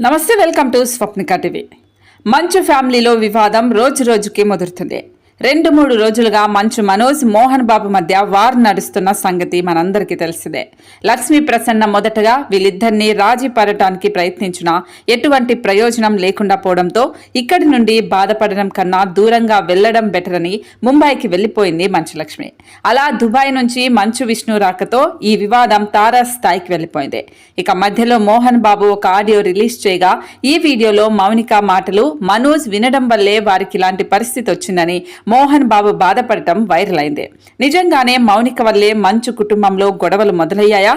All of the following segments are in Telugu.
నమస్తే వెల్కమ్ టు స్వప్నిక టీవీ. మంచు ఫ్యామిలీలో వివాదం రోజు రోజుకి ముదురుతుంది. రెండు మూడు రోజులుగా మంచు మనోజ్ మోహన్ బాబు మధ్య వార్ నడుస్తున్న సంగతి మనందరికీ తెలిసిందే. లక్ష్మీ ప్రసన్న మొదటగా వీళ్ళిద్దరినీ రాజీ పడటానికి ప్రయత్నించినా ఎటువంటి ప్రయోజనం లేకుండా పోవడంతో ఇక్కడి నుండి బాధపడడం కన్నా దూరంగా వెళ్ళడం బెటర్ అని ముంబైకి వెళ్ళిపోయింది మంచులక్ష్మి. అలా దుబాయ్ నుంచి మంచు విష్ణు రాకతో ఈ వివాదం తారాస్థాయికి వెళ్ళిపోయింది ఇక మధ్యలో మోహన్ బాబు ఒక ఆడియో రిలీజ్ చేయగా ఈ వీడియోలో మౌనిక మాటలు మనోజ్ వినడం వల్లే వారికి ఇలాంటి పరిస్థితి వచ్చిందని మోహన్ బాబు బాధపడటం వైరల్ అయింది నిజంగానే మౌనిక వల్లే మంచు కుటుంబంలో గొడవలు మొదలయ్యాయా?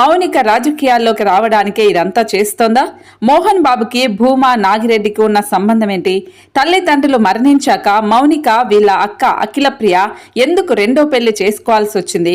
మౌనిక రాజకీయాల్లోకి రావడానికే ఇదంతా చేస్తోందా? మోహన్ బాబుకి భూమా నాగిరెడ్డికి ఉన్న సంబంధం ఏంటి తల్లిదండ్రులు మరణించాక మౌనిక వీళ్ళ అక్క అఖిలప్రియ ఎందుకు రెండో పెళ్ళి చేసుకోవాల్సి వచ్చింది?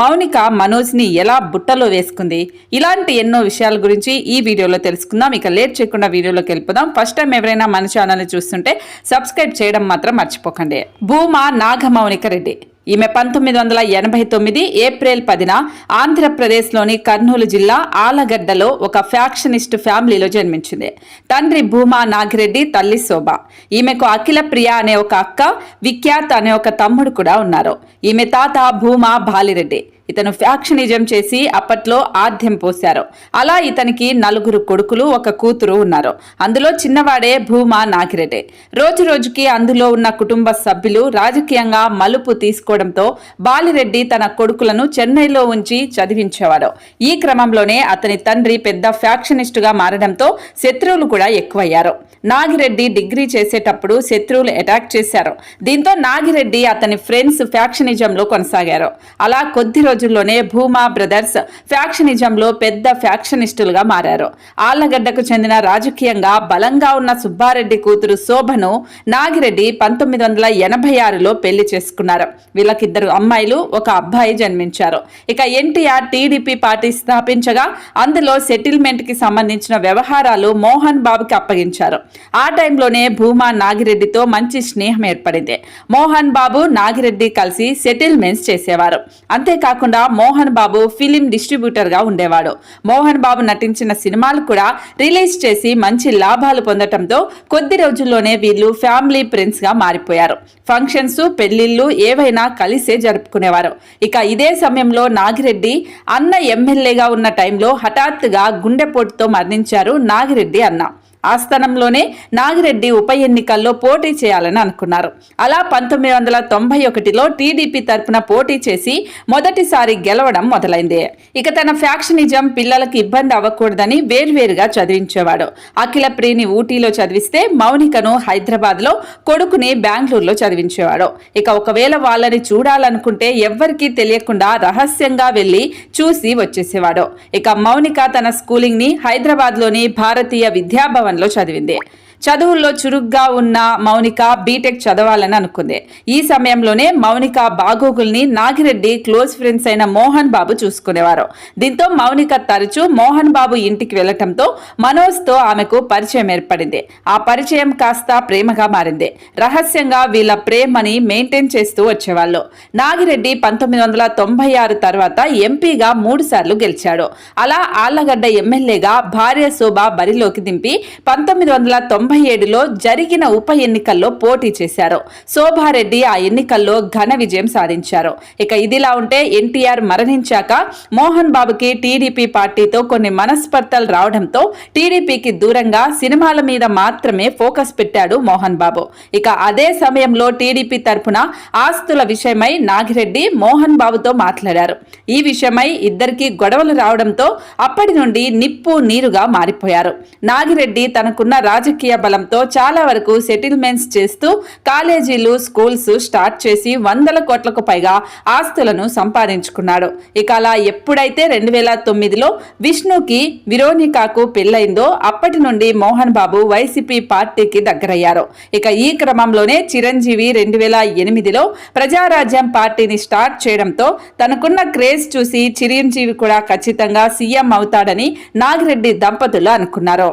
మౌనిక మనోజ్ని ఎలా బుట్టలో వేసుకుంది? ఇలాంటి ఎన్నో విషయాల గురించి ఈ వీడియోలో తెలుసుకుందాం. ఇక లేట్ చేయకుండా వీడియోలోకి వెళ్ళిపోదాం. ఫస్ట్ టైం ఎవరైనా మన ఛానల్ని చూస్తుంటే సబ్స్క్రైబ్ చేయడం మాత్రం మర్చిపోకండి. భూమా నాగమౌనిక రెడ్డి ఈమె పంతొమ్మిది వందల ఎనభై తొమ్మిది ఏప్రిల్ పదిన ఆంధ్రప్రదేశ్లోని కర్నూలు జిల్లా ఆలగడ్డలో ఒక ఫ్యాక్షనిస్ట్ ఫ్యామిలీలో జన్మించింది. తండ్రి భూమా నాగిరెడ్డి తల్లి శోభ. ఈమెకు అఖిల ప్రియ అనే ఒక అక్క విఖ్యాత్ అనే ఒక తమ్ముడు కూడా ఉన్నారు. ఈమె తాత భూమా బాలిరెడ్డి. ఇతను ఫ్యాక్షనిజం చేసి అప్పట్లో ఆద్యం పోశారు. అలా ఇతనికి నలుగురు కొడుకులు ఒక కూతురు ఉన్నారు. అందులో చిన్నవాడే భూమా నాగిరెడ్డి. రోజు రోజుకి అందులో ఉన్న కుటుంబ సభ్యులు రాజకీయంగా మలుపు తీసుకోవడంతో బాలిరెడ్డి తన కొడుకులను చెన్నైలో ఉంచి చదివించేవాడు. ఈ క్రమంలోనే అతని తండ్రి పెద్ద ఫ్యాక్షనిస్టుగా మారడంతో శత్రువులు కూడా ఎక్కువయ్యారు. నాగిరెడ్డి డిగ్రీ చేసేటప్పుడు శత్రువులు అటాక్ చేశారు. దీంతో నాగిరెడ్డి అతని ఫ్రెండ్స్ ఫ్యాక్షనిజంలో కొనసాగారు. అలా కొద్ది రోజుల్లోనే భూమా బ్రదర్స్ ఫ్యాక్షనిజంలో పెద్ద ఫ్యాక్షనిస్టులుగా మారారు. ఆళ్ళగడ్డకు చెందిన రాజకీయంగా బలంగా ఉన్న సుబ్బారెడ్డి కూతురు శోభను నాగిరెడ్డి పంతొమ్మిది వందల ఎనభై ఆరులో పెళ్ళి చేసుకున్నారు. వీళ్ళకిద్దరు అమ్మాయిలు ఒక అబ్బాయి జన్మించారు. ఇక ఎన్టీఆర్ టీడీపీ పార్టీ స్థాపించగా అందులో సెటిల్మెంట్కి సంబంధించిన వ్యవహారాలు మోహన్ బాబుకి అప్పగించారు. ఆ టైంలోనే భూమా నాగిరెడ్డితో మంచి స్నేహం ఏర్పడింది. మోహన్ బాబు నాగిరెడ్డి కలిసి సెటిల్మెంట్స్ చేసేవారు. అంతేకాకుండా మోహన్ బాబు ఫిలిం డిస్ట్రిబ్యూటర్గా ఉండేవాడు. మోహన్ బాబు నటించిన సినిమాలు కూడా రిలీజ్ చేసి మంచి లాభాలు పొందటంతో కొద్ది రోజుల్లోనే వీళ్ళు ఫ్యామిలీ ఫ్రెండ్స్గా మారిపోయారు. ఫంక్షన్స్ పెళ్ళిళ్ళు ఏవైనా కలిసే జరుపుకునేవారు. ఇక ఇదే సమయంలో నాగిరెడ్డి అన్న ఎమ్మెల్యేగా ఉన్న టైంలో హఠాత్తుగా గుండెపోటుతో మరణించారు నాగిరెడ్డి అన్న. ఆ స్థానంలోనే నాగిరెడ్డి ఉప ఎన్నికల్లో పోటీ చేయాలని అనుకున్నారు. అలా పంతొమ్మిది వందల తొంభై ఒకటిలో టీడీపీ తరపున పోటీ చేసి మొదటిసారి గెలవడం మొదలైంది. ఇక తన ఫ్యాక్షనిజం పిల్లలకు ఇబ్బంది అవ్వకూడదని వేర్వేరుగా చదివించేవాడు. అఖిల ప్రియని ఊటీలో చదివిస్తే మౌనికను హైదరాబాద్లో కొడుకుని బెంగళూరులో చదివించేవాడు. ఇక ఒకవేళ వాళ్ళని చూడాలనుకుంటే ఎవ్వరికీ తెలియకుండా రహస్యంగా వెళ్ళి చూసి వచ్చేసేవాడు. ఇక మౌనిక తన స్కూలింగ్ని హైదరాబాద్లోని భారతీయ విద్యాభవన్ వన్లో చదివింది. చదువుల్లో చురుగ్గా ఉన్న మౌనిక బీటెక్ చదవాలని అనుకుంది. ఈ సమయంలోనే మౌనిక బాగోగుల్ని నాగిరెడ్డి క్లోజ్ ఫ్రెండ్స్ అయిన మోహన్ బాబు చూసుకునేవారు. దీంతో మౌనిక తరచూ మోహన్ బాబు ఇంటికి వెళ్ళటంతో మనోజ్తో ఆమెకు పరిచయం ఏర్పడింది. ఆ పరిచయం కాస్త ప్రేమగా మారింది. రహస్యంగా వీళ్ళ ప్రేమని మెయింటైన్ చేస్తూ వచ్చేవాళ్ళు. నాగిరెడ్డి పంతొమ్మిది వందల తొంభై ఆరు తర్వాత ఎంపీగా మూడు సార్లు గెలిచాడు. అలా ఆళ్ళగడ్డ ఎమ్మెల్యేగా భార్య శోభ బరిలోకి దింపి పంతొమ్మిది వందల తొంభై ఏడులో జరిగిన ఉప ఎన్నికల్లో పోటీ చేశారు. శోభారెడ్డి ఆ ఎన్నికల్లో ఘన విజయం సాధించారు. ఇక ఇదిలా ఉంటే ఎన్టీఆర్ మరణించాక మోహన్ బాబుకి టీడీపీ పార్టీతో కొన్ని మనస్పర్ధలు రావడంతో టీడీపీకి దూరంగా సినిమాల మీద మాత్రమే ఫోకస్ పెట్టాడు మోహన్ బాబు. ఇక అదే సమయంలో టీడీపీ తరఫున ఆస్తుల విషయమై నాగిరెడ్డి మోహన్ బాబుతో మాట్లాడారు. ఈ విషయమై ఇద్దరికి గొడవలు రావడంతో అప్పటి నుండి నిప్పు నీరుగా మారిపోయారు. నాగిరెడ్డి తనకున్న రాజకీయ బలంతో చాలా వరకు సెటిల్మెంట్స్ చేస్తూ కాలేజీలు స్కూల్స్ స్టార్ట్ చేసి వందల కోట్లకు పైగా ఆస్తులను సంపాదించుకున్నాడు. ఇక అలా ఎప్పుడైతే రెండు వేల తొమ్మిదిలో విష్ణుకి విరోనికాకు పెళ్ళైందో అప్పటి నుండి మోహన్ బాబు వైసీపీ పార్టీకి దగ్గరయ్యారు. ఇక ఈ క్రమంలోనే చిరంజీవి రెండు వేల ఎనిమిదిలో ప్రజారాజ్యం పార్టీని స్టార్ట్ చేయడంతో తనకున్న క్రేజ్ చూసి చిరంజీవి కూడా ఖచ్చితంగా సీఎం అవుతాడని నాగిరెడ్డి దంపతులు అనుకున్నారు.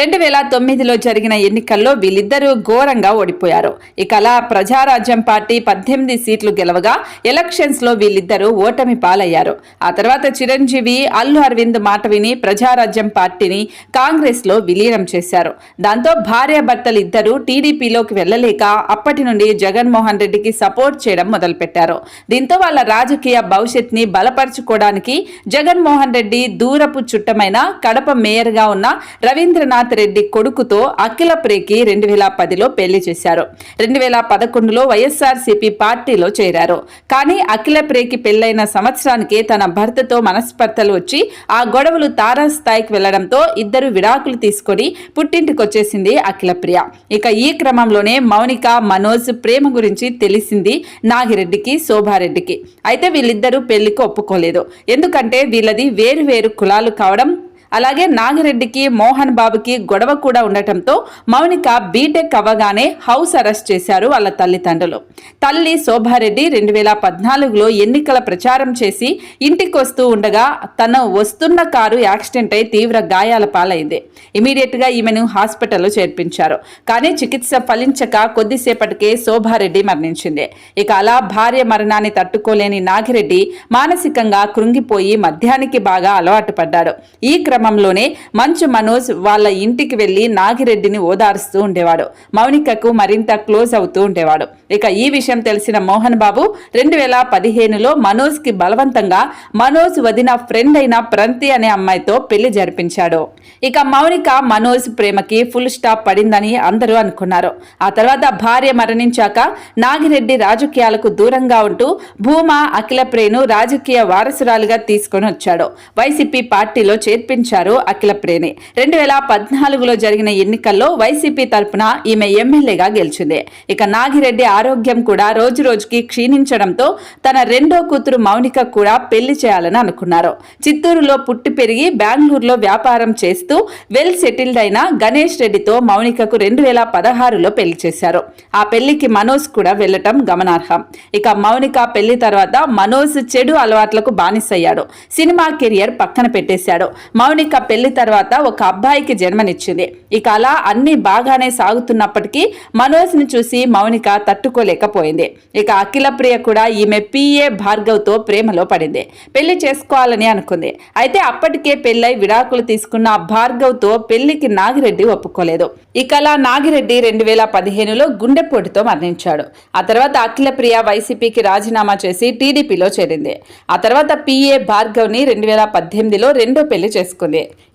రెండు వేల తొమ్మిదిలో జరిగిన ఎన్నికల్లో వీళ్ళిద్దరూ ఘోరంగా ఓడిపోయారు. ఇక అలా ప్రజారాజ్యం పార్టీ పద్దెనిమిది సీట్లు గెలవగా ఎలక్షన్స్లో వీళ్ళిద్దరూ ఓటమి పాలయ్యారు. ఆ తర్వాత చిరంజీవి అల్లు అరవింద్ మాట విని ప్రజారాజ్యం పార్టీని కాంగ్రెస్లో విలీనం చేశారు. దాంతో భార్యాభర్తలు ఇద్దరూ టీడీపీలోకి వెళ్ళలేక అప్పటి నుండి జగన్మోహన్ రెడ్డికి సపోర్ట్ చేయడం మొదలుపెట్టారు. దీంతో వాళ్ళ రాజకీయ భవిష్యత్ని బలపరచుకోవడానికి జగన్మోహన్ రెడ్డి దూరపు చుట్టమైన కడప మేయర్గా ఉన్న రవీంద్ర రవీంద్రనాథ్ రెడ్డి కొడుకుతో అఖిల ప్రేకి రెండు వేల పదిలో పెళ్ళి చేశారు. రెండు వేల పదకొండులో వైఎస్ఆర్సీపీ పార్టీలో చేరారు. కానీ అఖిల ప్రేకి పెళ్ళైన సంవత్సరానికే తన భర్తతో మనస్పర్ధలు వచ్చి ఆ గొడవలు తారాస్థాయికి వెళ్ళడంతో ఇద్దరు విడాకులు తీసుకొని పుట్టింటికొచ్చేసింది అఖిలప్రియ ఇక ఈ క్రమంలోనే మౌనిక మనోజ్ ప్రేమ గురించి తెలిసింది నాగిరెడ్డికి శోభారెడ్డికి. అయితే వీళ్ళిద్దరూ పెళ్ళికి ఒప్పుకోలేదు. ఎందుకంటే వీళ్ళది వేరు వేరు కులాలు కావడం అలాగే నాగిరెడ్డికి మోహన్ బాబుకి గొడవ కూడా ఉండటంతో మౌనిక బీటెక్ అవ్వగానే హౌస్ అరెస్ట్ చేశారు వాళ్ళ తల్లిదండ్రులు. తల్లి శోభారెడ్డి రెండు వేల పద్నాలుగులో ఎన్నికల ప్రచారం చేసి ఇంటికి వస్తూ ఉండగా తను వస్తున్న కారు యాక్సిడెంట్ అయి తీవ్ర గాయాల పాలైంది. ఇమీడియట్గా ఈమెను హాస్పిటల్లో చేర్పించారు. కానీ చికిత్స ఫలించక కొద్దిసేపటికే శోభారెడ్డి మరణించింది. ఇక అలా భార్య మరణాన్ని తట్టుకోలేని నాగిరెడ్డి మానసికంగా కృంగిపోయి మద్యానికి బాగా అలవాటు పడ్డాడు. ఈ క్రమ క్రమంలోనే మంచు మనోజ్ వాళ్ళ ఇంటికి వెళ్ళి నాగిరెడ్డిని ఓదారుస్తూ ఉండేవాడు. మౌనికకు మరింత క్లోజ్ అవుతూ ఉండేవాడు. ఇక ఈ విషయం తెలిసిన మోహన్ బాబు రెండు వేల పదిహేనులో మనోజ్కి బలవంతంగా మనోజ్ వదిన ఫ్రెండ్ అయిన ప్రంతి అనే అమ్మాయితో పెళ్ళి జరిపించాడు. ఇక మౌనిక మనోజ్ ప్రేమకి ఫుల్ స్టాప్ పడిందని అందరూ అనుకున్నారు. ఆ తర్వాత భార్య మరణించాక నాగిరెడ్డి రాజకీయాలకు దూరంగా ఉంటూ భూమా అఖిల ప్రేను రాజకీయ వారసురాలుగా తీసుకొని వచ్చాడు. వైసీపీ పార్టీలో చేర్పించారు అఖిల ప్రేణి. రెండు వేల పద్నాలుగులో జరిగిన ఎన్నికల్లో వైసీపీ తరపున ఈమె ఎమ్మెల్యేగా గెలిచింది. ఇక నాగిరెడ్డి ఆరోగ్యం కూడా రోజు రోజుకి క్షీణించడంతో తన రెండో కూతురు మౌనిక కూడా పెళ్ళి చేయాలని అనుకున్నారు. చిత్తూరులో పుట్టి పెరిగి బెంగళూరులో వ్యాపారం చేస్తూ వెల్ సెటిల్డ్ అయిన గణేష్ రెడ్డితో మౌనికకు రెండు వేల పదహారులో పెళ్ళి చేశారు. ఆ పెళ్ళికి మనోజ్ కూడా వెళ్ళటం గమనార్హం. ఇక మౌనిక పెళ్ళి తర్వాత మనోజ్ చెడు అలవాట్లకు బానిసయ్యాడు. సినిమా కెరియర్ పక్కన పెట్టేశాడు. మౌనిక పెళ్ళి తర్వాత ఒక అబ్బాయికి జన్మనిచ్చింది. ఇక అలా అన్ని బాగానే సాగుతున్నప్పటికీ మనోజ్ని చూసి మౌనిక తట్టుకోలేకపోయింది. ఇక అఖిల ప్రియ కూడా ఈమె పిఏ భార్గవ్తో ప్రేమలో పడింది. పెళ్ళి చేసుకోవాలని అనుకుంది. అయితే అప్పటికే పెళ్ళై విడాకులు తీసుకున్న భార్గవ్తో పెళ్ళికి నాగిరెడ్డి ఒప్పుకోలేదు. ఇక అలా నాగిరెడ్డి రెండు వేల పదిహేనులో గుండెపోటుతో మరణించాడు. ఆ తర్వాత అఖిల ప్రియ వైసీపీకి రాజీనామా చేసి టీడీపీలో చేరింది. ఆ తర్వాత పిఏ భార్గవ్ని రెండు వేల పద్దెనిమిదిలో రెండో పెళ్ళి చేసుకుంది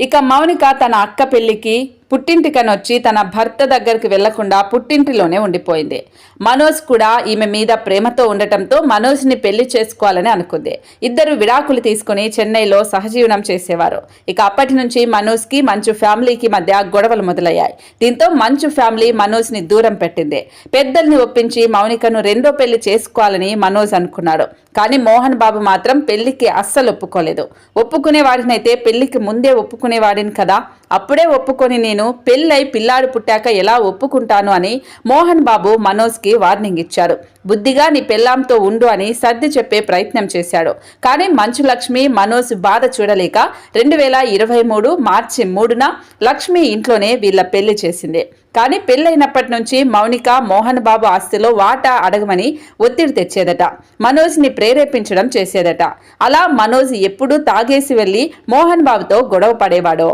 ఇక మౌనిక తన అక్క పెళ్ళికి పుట్టింటికనొచ్చి తన భర్త దగ్గరికి వెళ్ళకుండా పుట్టింటిలోనే ఉండిపోయింది. మనోజ్ కూడా ఈమె మీద ప్రేమతో ఉండటంతో మనోజ్ని పెళ్ళి చేసుకోవాలని అనుకుంది. ఇద్దరు విడాకులు తీసుకుని చెన్నైలో సహజీవనం చేసేవారు. ఇక అప్పటి నుంచి మనోజ్కి మంచు ఫ్యామిలీకి మధ్య గొడవలు మొదలయ్యాయి. దీంతో మంచు ఫ్యామిలీ మనోజ్ని దూరం పెట్టింది. పెద్దల్ని ఒప్పించి మౌనికను రెండో పెళ్ళి చేసుకోవాలని మనోజ్ అనుకున్నాడు. కానీ మోహన్ బాబు మాత్రం పెళ్ళికి అస్సలు ఒప్పుకోలేదు. ఒప్పుకునే వాడినైతే పెళ్ళికి ముందే ఒప్పుకునేవాడిని కదా. అప్పుడే ఒప్పుకొని నేను పెళ్ళై పిల్లాడు పుట్టాక ఎలా ఒప్పుకుంటాను అని మోహన్ బాబు మనోజ్కి వార్నింగ్ ఇచ్చారు. బుద్ధిగా నీ పెళ్ళాంతో ఉండు అని సర్ది చెప్పే ప్రయత్నం చేశాడు. కానీ మంచు లక్ష్మి మనోజ్ బాధ చూడలేక రెండు వేల ఇరవై మూడు మార్చి మూడున లక్ష్మి ఇంట్లోనే వీళ్ళ పెళ్ళి చేసింది. కానీ పెళ్ళైనప్పటి నుంచి మౌనిక మోహన్ బాబు ఆస్తిలో వాటా అడగమని ఒత్తిడి తెచ్చేదట. మనోజ్ని ప్రేరేపించడం చేసేదట. అలా మనోజ్ ఎప్పుడూ తాగేసి వెళ్ళి మోహన్ బాబుతో గొడవ పడేవాడో.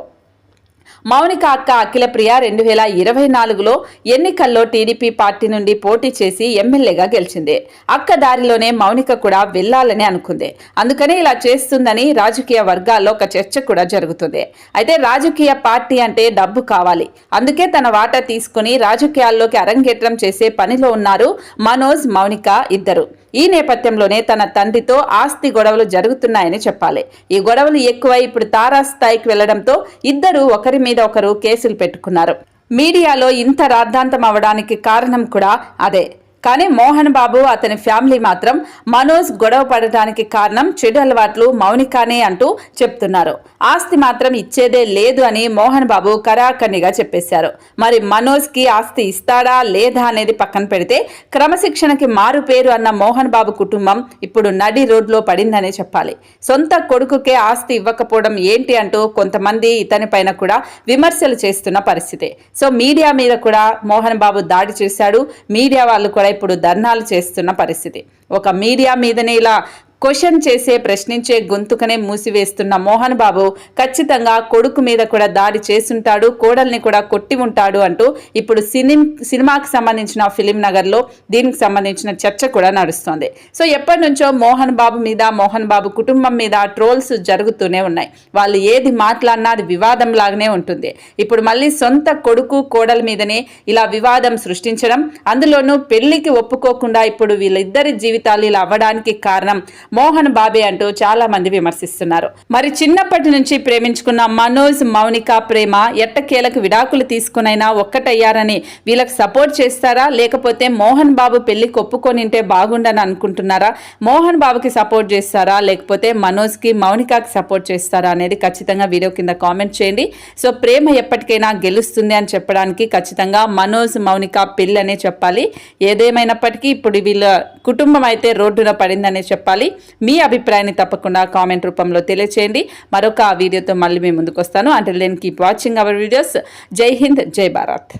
మౌనిక అక్క అఖిలప్రియ రెండు వేల ఇరవై నాలుగులో ఎన్నికల్లో టీడీపీ పార్టీ నుండి పోటీ చేసి ఎమ్మెల్యేగా గెలిచింది. అక్క దారిలోనే మౌనిక కూడా వెళ్ళాలని అనుకుంది. అందుకనే ఇలా చేస్తుందని రాజకీయ వర్గాల్లో ఒక చర్చ కూడా జరుగుతుంది. అయితే రాజకీయ పార్టీ అంటే డబ్బు కావాలి. అందుకే తన వాటా తీసుకుని రాజకీయాల్లోకి అరంగేట్రం చేసే పనిలో ఉన్నారు మనోజ్ మౌనిక ఇద్దరు. ఈ నేపథ్యంలోనే తన తండ్రితో ఆస్తి గొడవలు జరుగుతున్నాయని చెప్పాలి. ఈ గొడవలు ఎక్కువై ఇప్పుడు తారాస్థాయికి వెళ్ళడంతో ఇద్దరు ఒకరి మీద ఒకరు కేసులు పెట్టుకున్నారు. మీడియాలో ఇంత రాద్ధాంతం అవడానికి కారణం కూడా అదే. కానీ మోహన్ బాబు అతని ఫ్యామిలీ మాత్రం మనోజ్ గొడవ పడటానికి కారణం చెడు అలవాట్లు మౌనికానే అంటూ చెప్తున్నారు. ఆస్తి మాత్రం ఇచ్చేదే లేదు అని మోహన్ బాబు కరాకన్నిగా చెప్పేశారు. మరి మనోజ్కి ఆస్తి ఇస్తాడా లేదా అనేది పక్కన పెడితే క్రమశిక్షణకి మారు పేరు అన్న మోహన్ బాబు కుటుంబం ఇప్పుడు నడి రోడ్లో పడిందనే చెప్పాలి. సొంత కొడుకుకే ఆస్తి ఇవ్వకపోవడం ఏంటి అంటూ కొంతమంది ఇతని పైన కూడా విమర్శలు చేస్తున్న పరిస్థితి. సో మీడియా మీద కూడా మోహన్ బాబు దాడి చేశాడు. మీడియా వాళ్ళు కూడా ఇప్పుడు ధర్నాలు చేస్తున్న పరిస్థితి. ఒక మీడియా మీదనే ఇలా క్వశ్చన్ చేసే ప్రశ్నించే గొంతుకనే మూసివేస్తున్న మోహన్ బాబు ఖచ్చితంగా కొడుకు మీద కూడా దాడి చేస్తుంటాడు కోడల్ని కూడా కొట్టి ఉంటాడు అంటూ ఇప్పుడు సినీ సినిమాకి సంబంధించిన ఫిలిం నగర్లో దీనికి సంబంధించిన చర్చ కూడా నడుస్తోంది. సో ఎప్పటి నుంచో మోహన్ బాబు మీద మోహన్ బాబు కుటుంబం మీద ట్రోల్స్ జరుగుతూనే ఉన్నాయి. వాళ్ళు ఏది మాట్లాడినా అది వివాదం లాగానే ఉంటుంది. ఇప్పుడు మళ్ళీ సొంత కొడుకు కోడల మీదనే ఇలా వివాదం సృష్టించడం అందులోనూ పెళ్ళికి ఒప్పుకోకుండా ఇప్పుడు వీళ్ళిద్దరి జీవితాలు ఇలా అవ్వడానికి కారణం మోహన్ బాబే అంటూ చాలా మంది విమర్శిస్తున్నారు. మరి చిన్నప్పటి నుంచి ప్రేమించుకున్న మనోజ్ మౌనిక ప్రేమ ఎట్టకేలకు విడాకులు తీసుకునైనా ఒక్కటయ్యారని వీళ్ళకి సపోర్ట్ చేస్తారా? లేకపోతే మోహన్ బాబు పెళ్ళి కొప్పుకొనింటే బాగుండని అనుకుంటున్నారా? మోహన్ బాబుకి సపోర్ట్ చేస్తారా? లేకపోతే మనోజ్కి మౌనికాకి సపోర్ట్ చేస్తారా అనేది ఖచ్చితంగా వీడియో కింద కామెంట్ చేయండి. సో ప్రేమ ఎప్పటికైనా గెలుస్తుంది అని చెప్పడానికి ఖచ్చితంగా మనోజ్ మౌనిక పెళ్ళి అనే చెప్పాలి. ఏదేమైనప్పటికీ ఇప్పుడు వీళ్ళ కుటుంబం అయితే రోడ్డున పడిందనే చెప్పాలి. మీ అభిప్రాయాన్ని తప్పకుండా కామెంట్ రూపంలో తెలియచేయండి. మరొక వీడియోతో మళ్ళీ మేము ముందుకు వస్తాను అంటే then keep watching our videos Jai Hind Jai Bharat